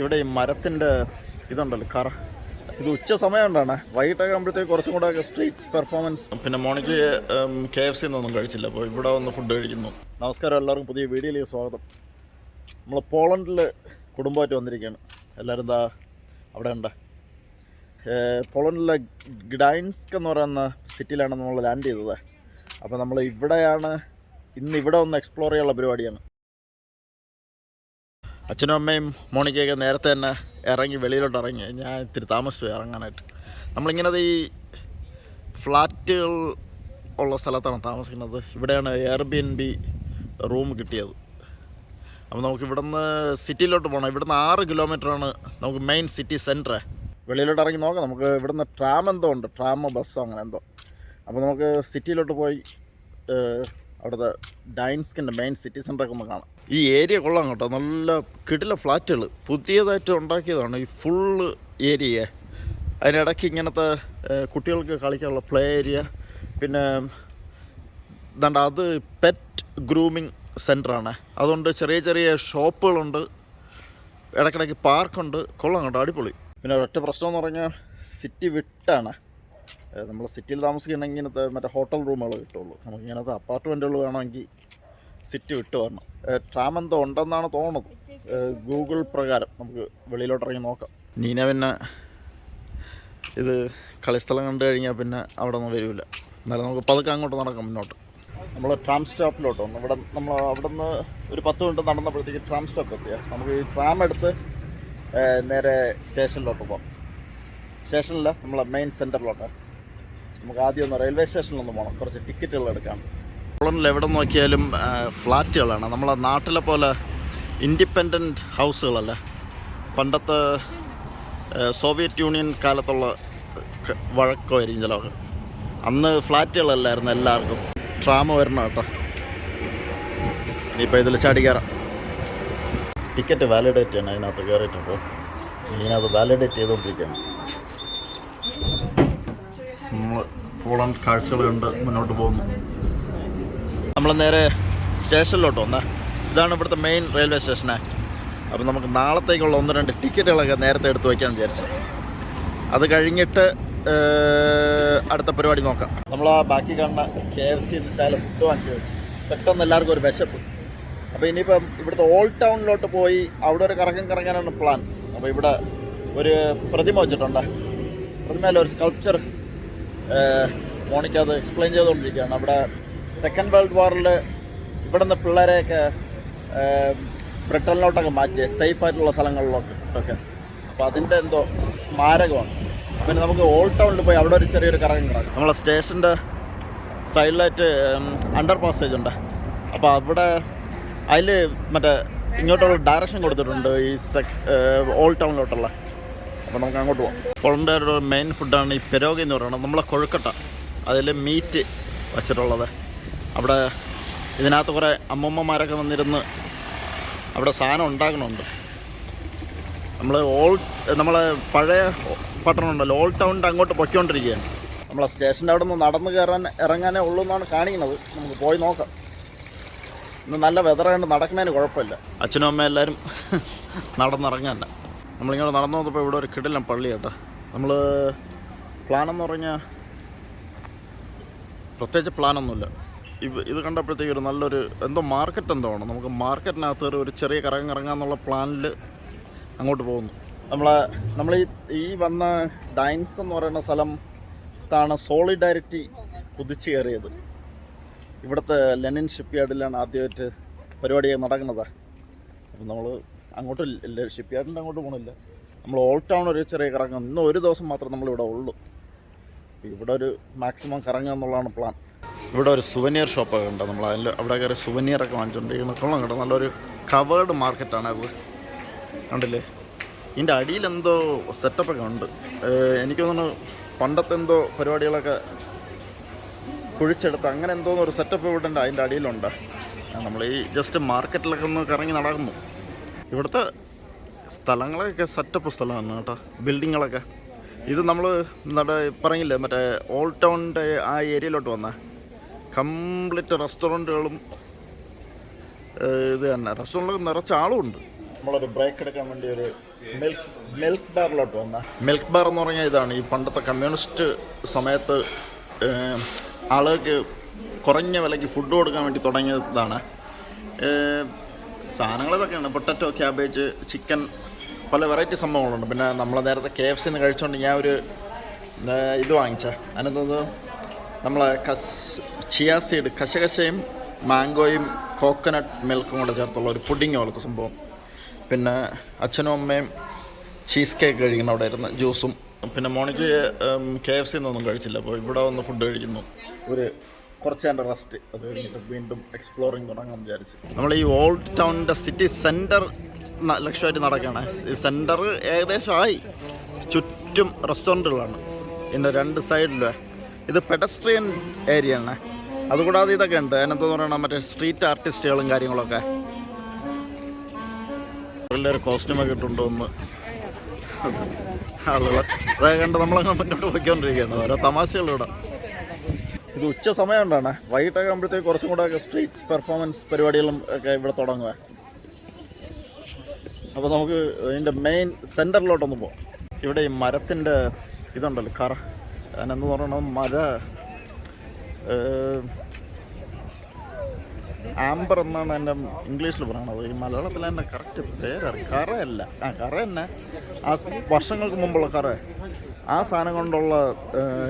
ഇവിടെ ഈ മരത്തിന്റെ ഇതുണ്ടല്ലോ കറ. ഇത് ഉച്ച സമയം കൊണ്ടാണ്. വൈകിട്ടൊക്കെ ആകുമ്പോഴത്തേക്ക് കുറച്ചും കൂടെ സ്ട്രീറ്റ് പെർഫോമൻസ് പിന്നെ മോണിക്ക് കെ എഫ് സി ഒന്നും കഴിച്ചില്ല. അപ്പോൾ ഇവിടെ വന്ന് ഫുഡ് കഴിക്കുന്നു. നമസ്കാരം എല്ലാവർക്കും പുതിയ വീഡിയോയിലേക്ക് സ്വാഗതം. നമ്മൾ പോളണ്ടിൽ കുടുംബമായിട്ട് വന്നിരിക്കുകയാണ്. എല്ലാവരും എന്താ അവിടെ ഉണ്ട്. പോളണ്ടിലെ ഗ്ഡൈൻസ്ക് എന്ന് പറയുന്ന സിറ്റിയിലാണ് നമ്മൾ ലാൻഡ് ചെയ്തത്. അപ്പോൾ നമ്മൾ ഇവിടെയാണ് ഇന്ന് ഇവിടെ ഒന്ന് എക്സ്പ്ലോർ ചെയ്യാനുള്ള പരിപാടിയാണ്. അച്ഛനും അമ്മയും മോണിക്കയൊക്കെ നേരത്തെ തന്നെ ഇറങ്ങി വെളിയിലോട്ട് ഇറങ്ങി ഞാൻ ഇത്തിരി താമസിച്ചു ഇറങ്ങാനായിട്ട്. നമ്മളിങ്ങനെ ഈ ഫ്ലാറ്റുകൾ ഉള്ള സ്ഥലത്താണ് താമസിക്കുന്നത്. ഇവിടെയാണ് Airbnb room കിട്ടിയത്. അപ്പോൾ നമുക്ക് ഇവിടുന്ന് സിറ്റിയിലോട്ട് പോകണം ഇവിടുന്ന് ആറ് കിലോമീറ്ററാണ് നമുക്ക് മെയിൻ സിറ്റി സെന്റർ വെളിയിലോട്ട് ഇറങ്ങി നോക്കാം. നമുക്ക് ഇവിടുന്ന് ട്രാം എന്തോ ഉണ്ട്. ട്രാമോ ബസ്സോ അങ്ങനെ എന്തോ. അപ്പോൾ നമുക്ക് സിറ്റിയിലോട്ട് പോയി അവിടുത്തെ ഡൈൻസ്കിന്റെ മെയിൻ സിറ്റി സെന്ററൊക്കെ ഒന്ന് കാണാം. ഈ ഏരിയ കൊള്ളാം കേട്ടോ. നല്ല കിടില ഫ്ലാറ്റുകൾ. പുതിയതായിട്ട് ഉണ്ടാക്കിയതാണ് ഈ ഫുള്ള് ഏരിയ അതിനിടയ്ക്ക് ഇങ്ങനത്തെ കുട്ടികൾക്ക് കളിക്കാനുള്ള പ്ലേ ഏരിയ പിന്നെ ഇതാണ്ട് അത് പെറ്റ് ഗ്രൂമിങ് സെന്ററാണ് അതുകൊണ്ട് ചെറിയ ചെറിയ ഷോപ്പുകളുണ്ട്. ഇടയ്ക്കിടയ്ക്ക് പാർക്കുണ്ട് കൊള്ളാം കേട്ടോ. അടിപൊളി. പിന്നെ ഒരൊറ്റ പ്രശ്നം എന്ന് പറഞ്ഞാൽ സിറ്റി വിട്ടാണ്. നമ്മൾ സിറ്റിയിൽ താമസിക്കണമെങ്കിൽ ഇങ്ങനത്തെ മറ്റേ ഹോട്ടൽ റൂമുകൾ കിട്ടുള്ളൂ. നമുക്ക് ഇങ്ങനത്തെ അപ്പാർട്ട്മെന്റുകൾ വേണമെങ്കിൽ സിറ്റി വിട്ട് വരണം. ട്രാം എന്തോ ഉണ്ടെന്നാണ് തോന്നുന്നത്. ഗൂഗിൾ പ്രകാരം നമുക്ക് വെളിയിലോട്ട് ഇറങ്ങി നോക്കാം. നീന പിന്നെ ഇത് കളിസ്ഥലം കണ്ടു കഴിഞ്ഞാൽ പിന്നെ അവിടെ ഒന്നും വരില്ല എന്നാലും നമുക്ക് പതുക്കെ അങ്ങോട്ട് നടക്കാം മുന്നോട്ട്. നമ്മൾ ട്രാം സ്റ്റോപ്പിലോട്ട് വന്നു. ഇവിടെ നമ്മൾ അവിടെ നിന്ന് ഒരു പത്ത് മിനിറ്റ് നടന്നപ്പോഴത്തേക്ക് ട്രാം സ്റ്റോപ്പ് എത്തിയ. നമുക്ക് ഈ ട്രാം എടുത്ത് നേരെ സ്റ്റേഷനിലോട്ട് പോകാം. സ്റ്റേഷനിൽ നമ്മളെ മെയിൻ സെന്ററിലോട്ട് നമുക്ക് ആദ്യം ഒന്ന് റെയിൽവേ സ്റ്റേഷനിലൊന്ന് പോകണം കുറച്ച് ടിക്കറ്റുകൾ എടുക്കാം. കോളനിൽ എവിടെ നോക്കിയാലും ഫ്ലാറ്റുകളാണ്. നമ്മളെ നാട്ടിലെ പോലെ ഇൻഡിപെൻഡന്റ് ഹൗസുകളല്ല പണ്ടത്തെ സോവിയറ്റ് യൂണിയൻ കാലത്തുള്ള വഴക്കമായിരിക്കും ചിലവൊക്കെ അന്ന് ഫ്ലാറ്റുകളല്ലായിരുന്നു എല്ലാവർക്കും. ട്രാമ വരണം കേട്ടോ. ഇനിയിപ്പോൾ ഇതിൽ ചാടി ടിക്കറ്റ് വാലിഡേറ്റ് ചെയ്യണം. അതിനകത്ത് കയറിയിട്ടുണ്ട്. ഇതിനകത്ത് വാലിഡേറ്റ് ചെയ്തുകൊണ്ടിരിക്കുകയാണ്. നമ്മൾ പോളണ്ട് കാഴ്ചകൾ കണ്ട് മുന്നോട്ട് പോകുന്നു. നമ്മൾ നേരെ സ്റ്റേഷനിലോട്ട് വന്നേ. ഇതാണ് ഇവിടുത്തെ മെയിൻ റെയിൽവേ സ്റ്റേഷനെ അപ്പോൾ നമുക്ക് നാളത്തേക്കുള്ള ഒന്ന് രണ്ട് ടിക്കറ്റുകളൊക്കെ നേരത്തെ എടുത്ത് വയ്ക്കാൻ വിചാരിച്ചു. അത് കഴിഞ്ഞിട്ട് അടുത്ത പരിപാടി നോക്കാം. നമ്മൾ ആ ബാക്കി കാണുന്ന കെ എഫ് സി ശാല ഫുഡ് വാങ്ങിച്ചു വെച്ചു. പെട്ടെന്ന് എല്ലാവർക്കും ഒരു വിശപ്പ്. അപ്പോൾ ഇനിയിപ്പം ഇവിടുത്തെ ഓൾഡ് ടൗണിലോട്ട് പോയി അവിടെ ഒരു കറക്കം കറങ്ങാനാണ് പ്ലാൻ അപ്പോൾ ഇവിടെ ഒരു പ്രതിമ വെച്ചിട്ടുണ്ട്. പ്രതിമയിലൊരു സ്കൾപ്ചർ മോണിക്ക് അത് എക്സ്പ്ലെയിൻ ചെയ്തുകൊണ്ടിരിക്കുകയാണ്. അവിടെ സെക്കൻഡ് വേൾഡ് വാറിൽ ഇവിടുന്ന് പിള്ളേരെയൊക്കെ ഏഹ്, ബ്രിട്ടനിലോട്ടൊക്കെ മാറ്റിയത് സേഫ് ആയിട്ടുള്ള സ്ഥലങ്ങളിലോട്ട് ഒക്കെ അപ്പോൾ അതിന്റെ എന്തോ സ്മാരകമാണ്. പിന്നെ നമുക്ക് ഓൾഡ് ടൗണിൽ പോയി അവിടെ ഒരു ചെറിയൊരു കറങ്ങി കിടക്കും നമ്മളെ സ്റ്റേഷന്റെ സൈഡിലായിട്ട് അണ്ടർ പാസേജ് ഉണ്ട്. അപ്പോൾ അവിടെ അതിൽ മറ്റേ ഇങ്ങോട്ടുള്ള ഡയറക്ഷൻ കൊടുത്തിട്ടുണ്ട് ഈ സെക് ഓൾഡ് ടൗണിലോട്ടുള്ള അപ്പോൾ നമുക്ക് അങ്ങോട്ട് പോകാം കൊളണ്ടയുടെ മെയിൻ ഫുഡാണ് ഈ പെരോഗ എന്ന് പറയുന്നത്. നമ്മളെ കൊഴുക്കട്ട. അതിൽ മീറ്റ് വച്ചിട്ടുള്ളത്. അവിടെ ഇതിനകത്ത് കുറേ അമ്മമ്മമാരൊക്കെ വന്നിരുന്ന് അവിടെ സാധനം ഉണ്ടാക്കണമുണ്ട് നമ്മൾ ഓൾ നമ്മളെ പഴയ പട്ടണമുണ്ടല്ലോ ഓൾ ടൗണിന്റെ അങ്ങോട്ട് പൊയ്ക്കൊണ്ടിരിക്കുകയാണ്. നമ്മളെ സ്റ്റേഷന്റെ അവിടെ നിന്ന് നടന്ന് കയറാൻ ഇറങ്ങാനേ ഉള്ളൂ എന്നാണ് കാണിക്കുന്നത്. നമുക്ക് പോയി നോക്കാം. ഇന്ന് നല്ല വെതറായിട്ട് നടക്കുന്നതിന് കുഴപ്പമില്ല. അച്ഛനും അമ്മയും എല്ലാവരും നടന്നിറങ്ങാനല്ല നമ്മളിങ്ങനെ നടന്നു വന്നപ്പോൾ ഇവിടെ ഒരു കിടിലം പള്ളി കേട്ടോ. നമ്മൾ പ്ലാനെന്ന് പറഞ്ഞാൽ പ്രത്യേകിച്ച് പ്ലാനൊന്നുമില്ല. ഇത് ഇത് കണ്ടപ്പോഴത്തേക്ക് ഒരു നല്ലൊരു എന്തോ മാർക്കറ്റ് എന്തോ ആണ്. നമുക്ക് മാർക്കറ്റിനകത്ത് ഒരു- ചെറിയ കറങ്ങി ഇറങ്ങാന്നുള്ള പ്ലാനിൽ അങ്ങോട്ട് പോകുന്നു. നമ്മൾ നമ്മൾ ഈ ഈ വന്ന ഡൈൻസ് എന്ന് പറയുന്ന സ്ഥലം ത്താണ് സോളിഡാരിറ്റി കുതിച്ചു കയറിയത്. ഇവിടുത്തെ ലെനിൻ ഷിപ്പ് യാർഡിലാണ് ആദ്യമായിട്ട് പരിപാടി നടക്കുന്നത്. അപ്പം നമ്മൾ അങ്ങോട്ട് ഷിപ്പ് യാർഡിന്റെ അങ്ങോട്ട് പോകണില്ല നമ്മൾ ഓൾ ടൗൺ ഒരു ചെറിയ കറങ്ങും. ഇന്ന് ഒരു ദിവസം മാത്രം നമ്മളിവിടെ ഉള്ളൂ. ഇവിടെ ഒരു മാക്സിമം കറങ്ങുക എന്നുള്ളതാണ് പ്ലാൻ ഇവിടെ ഒരു സുവനിയർ ഷോപ്പൊക്കെ ഉണ്ട്. നമ്മൾ അതിൽ അവിടെ കയറി സുവനിയറൊക്കെ വാങ്ങിച്ചുകൊണ്ടിരിക്കുന്ന കൊള്ളം നല്ലൊരു കവേർഡ് മാർക്കറ്റാണ് അത്. കണ്ടില്ലേ? ഇതിന്റെ അടിയിൽ എന്തോ സെറ്റപ്പൊക്കെ ഉണ്ട്. എനിക്ക് തോന്നുന്നു പണ്ടത്തെ എന്തോ പരിപാടികളൊക്കെ കുഴിച്ചെടുത്ത് അങ്ങനെ എന്തോന്നൊരു സെറ്റപ്പ് ഇവിടെ ഉണ്ട്. അതിന്റെ അടിയിലുണ്ട്. നമ്മൾ ഈ ജസ്റ്റ് മാർക്കറ്റിലൊക്കെ ഒന്ന് കറങ്ങി നടക്കുന്നു. ഇവിടുത്തെ സ്ഥലങ്ങളൊക്കെ സെറ്റപ്പ് സ്ഥലമാണ് കേട്ടോ. ബിൽഡിങ്ങുകളൊക്കെ ഇത് നമ്മൾ നമ്മുടെ പറഞ്ഞില്ലേ മറ്റേ ഓൾഡ് ടൗണിന്റെ ആ ഏരിയയിലോട്ട് വന്ന. കംപ്ലീറ്റ് റെസ്റ്റോറന്റുകളും ഇത് തന്നെ. റെസ്റ്റോറന്റിൽ നിറച്ച ആളും ഉണ്ട് നമ്മളൊരു ബ്രേക്ക് എടുക്കാൻ വേണ്ടി ഒരു മിൽക്ക് മിൽക്ക് ബാറിലോട്ട് വന്ന. മിൽക്ക് ബാർ എന്ന് പറഞ്ഞാൽ ഇതാണ്. ഈ പണ്ടത്തെ കമ്മ്യൂണിസ്റ്റ് സമയത്ത് ആളുകൾക്ക് കുറഞ്ഞ വിലയ്ക്ക് ഫുഡ് കൊടുക്കാൻ വേണ്ടി തുടങ്ങിയതാണ്. സാധനങ്ങൾ ഇതൊക്കെയാണ് പൊട്ടറ്റോ ക്യാബേജ് ചിക്കൻ പല വെറൈറ്റി സംഭവങ്ങളുണ്ട്. പിന്നെ നമ്മൾ നേരത്തെ കെ എഫ് സിന്ന് കഴിച്ചുകൊണ്ട് ഞാൻ ഒരു ഇത് വാങ്ങിച്ച. അതിനകത്ത് നമ്മളെ കസ് ചിയാ സീഡ് കശകശയും മാംഗോയും കോക്കനട്ട് മിൽക്കും കൂടെ ചേർത്തുള്ള ഒരു പുഡിങ് പോലത്തെ സംഭവം. പിന്നെ അച്ഛനും അമ്മയും ചീസ് കേക്ക് കഴിക്കണം അവിടെ ഇരുന്ന് ജ്യൂസും. പിന്നെ മോണിക്ക് കെ എഫ് സിന്നൊന്നും കഴിച്ചില്ല. അപ്പോൾ ഇവിടെ വന്ന് ഫുഡ് കഴിക്കുന്നു. ഒരു കുറച്ച് നേരം റെസ്റ്റ് അത് കഴിഞ്ഞിട്ട് വീണ്ടും എക്സ്പ്ലോറിങ് തുടങ്ങാൻ വിചാരിച്ചു. നമ്മൾ ഈ ഓൾഡ് ടൗണിന്റെ സിറ്റി സെന്റർ ലക്ഷ്യമായിട്ട് നടക്കുകയാണ് ഈ സെന്റർ ഏകദേശമായി ചുറ്റും റെസ്റ്റോറന്റുകളാണ് ഇതിന്റെ രണ്ട് സൈഡിലെ ഇത് പെഡസ്ട്രിയൻ ഏരിയ ആണ്. അതുകൂടാതെ ഇതൊക്കെ ഉണ്ട്. അതിനെന്താന്ന് പറയണ മറ്റേ സ്ട്രീറ്റ് ആർട്ടിസ്റ്റുകളും കാര്യങ്ങളൊക്കെ. എല്ലാവരും കോസ്റ്റ്യൂമൊക്കെ ഇട്ടുണ്ടോന്ന് ആളുകൾ അതൊക്കെ കണ്ട് നമ്മളങ്ങനെ മുന്നോട്ട് പോയിക്കൊണ്ടിരിക്കുകയാണ്. ഓരോ തമാശകൾ ഇവിടെ ഇത് ഉച്ച സമയം കൊണ്ടാണ് വൈകിട്ടൊക്കെ ആകുമ്പോഴത്തേക്ക് കുറച്ചും കൂടെ സ്ട്രീറ്റ് പെർഫോമൻസ് പരിപാടികളും ഒക്കെ ഇവിടെ തുടങ്ങുക. അപ്പോൾ നമുക്ക് ഇതിന്റെ മെയിൻ സെന്ററിലോട്ടൊന്ന് പോകാം ഇവിടെ ഈ മരത്തിന്റെ ഇതുണ്ടല്ലോ കറ. അതിനെന്ന് പറയണത് മര ആംബർ എന്നാണ് എന്റെ ഇംഗ്ലീഷിൽ പറയണത്. ഈ മലയാളത്തിൽ എന്റെ കറക്റ്റ് പേരറി കറയല്ല. ആ കറ തന്നെ ആ വർഷങ്ങൾക്ക് മുമ്പുള്ള കറ. ആ സാധനം കൊണ്ടുള്ള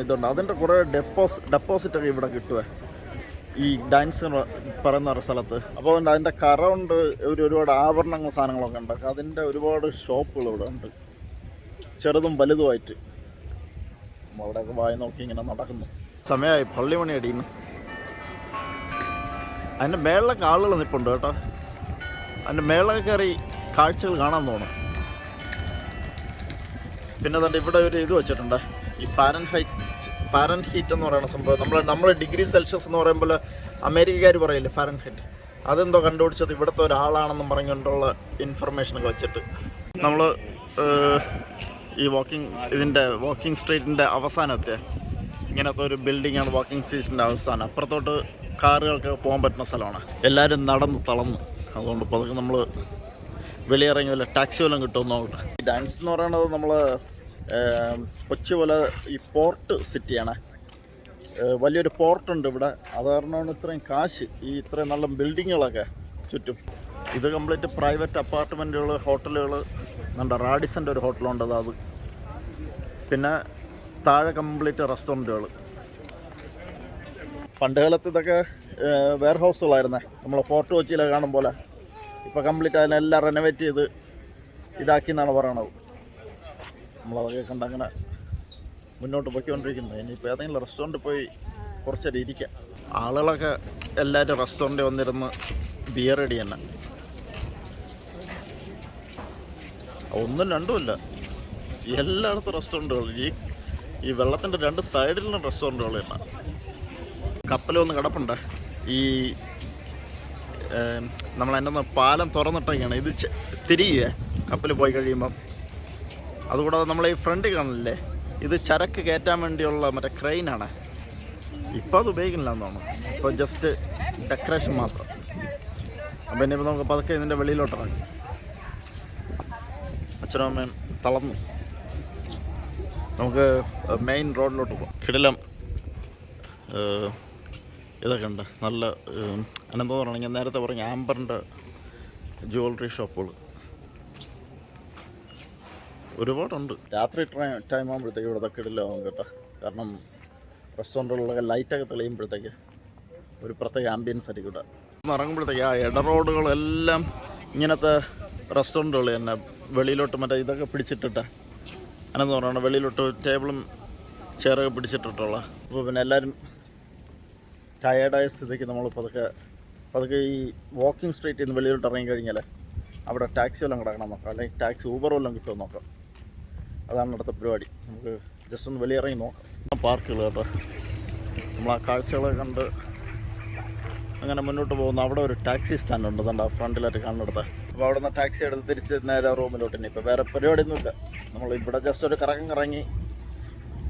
ഇതുണ്ട്. അതിന്റെ കുറേ ഡെപ്പോസ് ഡെപ്പോസിറ്റൊക്കെ ഇവിടെ കിട്ടുവേ. ഈ ഡാൻസ് പറയുന്ന ഒരു സ്ഥലത്ത്. അപ്പോൾ അതിന്റെ കറ കൊണ്ട് ഒരു ഒരുപാട് ആഭരണങ്ങൾ സാധനങ്ങളൊക്കെ ഉണ്ട്. അതിന്റെ ഒരുപാട് ഷോപ്പുകൾ ഇവിടെ ഉണ്ട്. ചെറുതും വലുതുമായിട്ട്. അവിടെയൊക്കെ വായി നോക്കി ഇങ്ങനെ നടക്കുന്നു. സമയമായി. പള്ളിമണി അടിയുന്നു അതിന്റെ മേളിലൊക്കെ ആളുകൾ നിൽപ്പുണ്ട് കേട്ടോ. അതിന്റെ മേളിലൊക്കെ കയറി കാഴ്ചകൾ കാണാൻ തോന്നും പിന്നെ അതുകൊണ്ട് ഇവിടെ ഒരു ഇത് വെച്ചിട്ടുണ്ട്. ഈ ഫാരൻ ഹൈറ്റ് ഫാരൻ ഹീറ്റ് എന്ന് പറയുന്ന സംഭവം. നമ്മൾ നമ്മൾ ഡിഗ്രി സെൽഷ്യസ് എന്ന് പറയുമ്പോൾ അമേരിക്കക്കാർ പറയില്ലേ ഫാരൻ ഹൈറ്റ് അതെന്തോ കണ്ടുപിടിച്ചത് ഇവിടുത്തെ ഒരാളാണെന്നും പറഞ്ഞുകൊണ്ടുള്ള ഇൻഫർമേഷനൊക്കെ വെച്ചിട്ട്. നമ്മൾ ഈ വാക്കിംഗ് ഇതിന്റെ വാക്കിംഗ് സ്ട്രീറ്റിന്റെ അവസാനത്തെ ഇങ്ങനത്തെ ഒരു ബിൽഡിങ്ങാണ് വാക്കിംഗ് സ്ട്രീറ്റിന്റെ അവസാനം. അപ്പുറത്തോട്ട് കാറുകൾക്ക് പോകാൻ പറ്റുന്ന സ്ഥലമാണ്. എല്ലാവരും നടന്ന് തളർന്നു. അതുകൊണ്ട് ഇപ്പോൾ അതൊക്കെ നമ്മൾ വെളിയിറങ്ങി വല്ല ടാക്സി വല്ലതും കിട്ടുമെന്ന് നോക്കട്ടെ ഡാൻസ് എന്ന് പറയുന്നത് നമ്മൾ കൊച്ചി പോലെ ഈ പോർട്ട് സിറ്റിയാണ് വലിയൊരു പോർട്ടുണ്ട് ഇവിടെ. അത് കാരണമാണ് ഇത്രയും കാശ്. ഈ ഇത്രയും നല്ല ബിൽഡിങ്ങുകളൊക്കെ ചുറ്റും. ഇത് കംപ്ലീറ്റ് പ്രൈവറ്റ് അപ്പാർട്ട്മെന്റുകൾ ഹോട്ടലുകൾ നമ്മുടെ റാഡിസന്റെ ഒരു ഹോട്ടലുണ്ട് അത്. അത് പിന്നെ താഴെ കംപ്ലീറ്റ് റെസ്റ്റോറന്റുകൾ പണ്ട് കാലത്ത് ഇതൊക്കെ വെയർ ഹൗസുകളായിരുന്നേ നമ്മൾ ഫോർട്ട് കൊച്ചിയിലെ കാണും പോലെ. ഇപ്പോൾ കംപ്ലീറ്റ് അതിനെല്ലാം റെനോവേറ്റ് ചെയ്ത് ഇതാക്കി എന്നാണ് പറയണത്. നമ്മളതൊക്കെ കണ്ട് അങ്ങനെ മുന്നോട്ട് പോയിക്കൊണ്ടിരിക്കുന്നത് ഇനിയിപ്പോൾ ഏതെങ്കിലും റെസ്റ്റോറന്റിൽ പോയി കുറച്ചേരം ഇരിക്കാം. ആളുകളൊക്കെ എല്ലാവരും റെസ്റ്റോറന്റിൽ വന്നിരുന്ന് ബിയർ അടി തന്നെ. ഒന്നും രണ്ടുമില്ല എല്ലായിടത്തും റെസ്റ്റോറന്റുകൾ ഈ ഈ വെള്ളത്തിന്റെ രണ്ട് സൈഡിലും റെസ്റ്റോറന്റുകൾ തന്നെ. കപ്പലൊന്ന് കിടപ്പുണ്ട്. ഈ നമ്മൾ ഒന്ന് പാലം തുറന്നിട്ടൊക്കെയാണ്. ഇത് തിരിയുക കപ്പൽ പോയി കഴിയുമ്പം. അതുകൂടാതെ നമ്മൾ ഈ ഫ്രണ്ട് കാണില്ലേ ഇത് ചരക്ക് കയറ്റാൻ വേണ്ടിയുള്ള മറ്റേ ക്രെയിനാണ് ഇപ്പോൾ അത് ഉപയോഗിക്കുന്നില്ല എന്ന് തോന്നുന്നു. ഇപ്പോൾ ജസ്റ്റ് ഡെക്കറേഷൻ മാത്രം. അപ്പം ഇനിയിപ്പോൾ നമുക്ക് പതുക്കെ ഇതിന്റെ വെളിയിലോട്ട് ഇറങ്ങി. അച്ഛനും അമ്മയും തളർന്നു. നമുക്ക് മെയിൻ റോഡിലോട്ട് പോകാം കിടിലം ഇതൊക്കെ ഉണ്ട്. നല്ല അനന്തം പറയണെങ്കിൽ ഞാൻ നേരത്തെ പറഞ്ഞ ആംബറിന്റെ ജ്വല്ലറി ഷോപ്പുകൾ ഒരുപാടുണ്ട്. രാത്രി ടൈം ടൈം ആകുമ്പോഴത്തേക്ക് ഇവിടെ കിടിലാവും കേട്ടോ. കാരണം റെസ്റ്റോറന്റുകളിലൊക്കെ ലൈറ്റൊക്കെ തെളിയുമ്പോഴത്തേക്ക് ഒരു പ്രത്യേക ആംബിയൻസ് ആയിരിക്കും ഇവിടെ. ഇറങ്ങുമ്പോഴത്തേക്ക് ആ ഇട റോഡുകളെല്ലാം ഇങ്ങനത്തെ റെസ്റ്റോറന്റുകൾ തന്നെ വെളിയിലോട്ട് മറ്റേ ഇതൊക്കെ പിടിച്ചിട്ടിട്ട് അനെന്ന് പറയണ വെളിയിലോട്ട് ടേബിളും ചെയറൊക്കെ പിടിച്ചിട്ടിട്ടുള്ള. അപ്പോൾ പിന്നെ എല്ലാവരും ടയേർഡായ സ്ഥിതിക്ക് നമ്മൾ പതുക്കെ പതുക്കെ ഈ വാക്കിംഗ് സ്ട്രീറ്റിൽ നിന്ന് വെളിയിലോട്ട് ഇറങ്ങി കഴിഞ്ഞാൽ അവിടെ ടാക്സി വല്ലതും കിടക്കണം നോക്കാം അല്ലെങ്കിൽ ടാക്സി ഊബർ വല്ലതും കിട്ടുമോ നോക്കാം. അതാണ് അടുത്ത പരിപാടി. നമുക്ക് ജസ്റ്റ് ഒന്ന് വെളിയിറങ്ങി നോക്കാം. പാർക്കുകൾ കേട്ടോ. നമ്മൾ ആ കാഴ്ചകളെ കണ്ട് അങ്ങനെ മുന്നോട്ട് പോകുന്ന അവിടെ ഒരു ടാക്സി സ്റ്റാൻഡ് ഉണ്ട്. അതുകൊണ്ട് ഫ്രണ്ടിലായിട്ട് കാണുന്നിടത്ത്. അപ്പോൾ അവിടെ നിന്ന് ടാക്സി എടുത്ത് തിരിച്ച് നേരെ റൂമിലോട്ട് ഇനി ഇപ്പോൾ വേറെ പരിപാടിയൊന്നുമില്ല. നമ്മൾ ഇവിടെ ജസ്റ്റ് ഒരു കറങ്ങി കറങ്ങി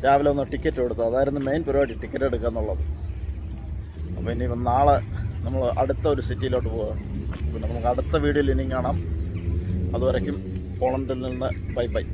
രാവിലെ ഒന്ന് ടിക്കറ്റ് എടുത്തു. അതായിരുന്നു മെയിൻ പരിപാടി ടിക്കറ്റ് എടുക്കുക എന്നുള്ളത്. അപ്പോൾ ഇനിയിപ്പം നാളെ നമ്മൾ അടുത്ത ഒരു സിറ്റിയിലോട്ട് പോകാം പിന്നെ നമുക്ക് അടുത്ത വീഡിയോയിൽ ഇനിയും കാണാം. അതുവരയ്ക്കും പോളണ്ടിൽ നിന്ന് ബൈ ബൈ.